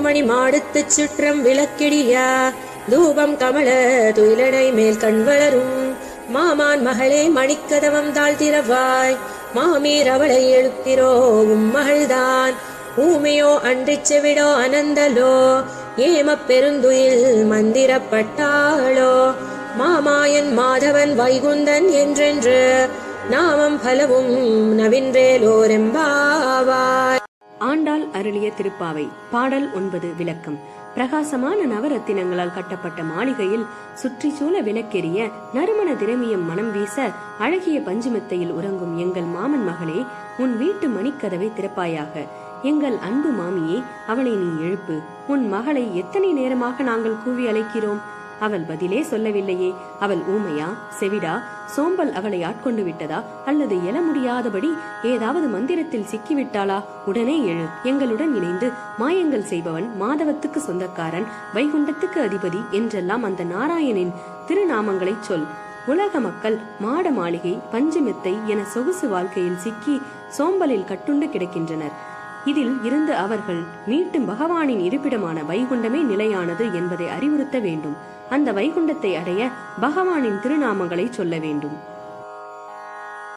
பூமணி மாடுத்துச் சுற்றம் விளக்கிடியா. தூபம் கமல துயிலடை மேல் கண் வளரும். மாமான் மகளே மணிக்கதவம் தாழ்த்திரவாய் மாமீர் அவளை எழுத்திரோ உம் மகள்தான். ஊமையோ அன்றிச் செவிடோ அனந்தலோ. ஏமப் பெருந்துயில் மந்திரப்பட்டாளோ மாமாயன் மாதவன் வைகுந்தன் என்றென்று. நாமம் பலவும் நவின்றேலோரெம்பாவாய். அருளிய திருப்பாவை. பாடல் ஒன்பது விளக்கம். பிரகாசமான நவரத்தினங்களால் கட்டப்பட்ட மாளிகையில் சுற்றி சூழ விளக்கெரிய நறுமண திரமியம் மனம் வீச அழகிய பஞ்சுமெத்தையில் உறங்கும் எங்கள் மாமன் மகளே உன் வீட்டு மணிக்கதவை திறப்பாயாக. எங்கள் அன்பு மாமியே அவளை நீ எழுப்பு. உன் மகளை எத்தனை நேரமாக நாங்கள் கூவி அழைக்கிறோம்? அவள் பதிலே சொல்லவில்லையே. அவள் ஊமையா செவிடா சோம்பல் அவளை ஆட்கொண்டு விட்டதா? அல்லது எழ முடியாதபடி ஏதாவது மந்திரத்தில் சிக்கிவிட்டாளா? உடனே எழு. எங்களுடன் இணைந்து மாயங்கள் செய்பவன் மாதவத்துக்கு சொந்தக்காரன் வைகுண்டத்துக்கு அதிபதி என்றெல்லாம் அந்த நாராயணின் திருநாமங்களை சொல். உலக மக்கள் மாட மாளிகை பஞ்சமித்தை என சொகுசு வாழ்க்கையில் சிக்கி சோம்பலில் கட்டுண்டு கிடக்கின்றனர். இதில் இருந்து அவர்கள் மீட்டும் பகவானின் இருப்பிடமான வைகுண்டமே நிலையானது என்பதை அறிவுறுத்த வேண்டும். அந்த வைகுண்டத்தை அடைய பகவானின் திருநாமங்களை சொல்ல வேண்டும்.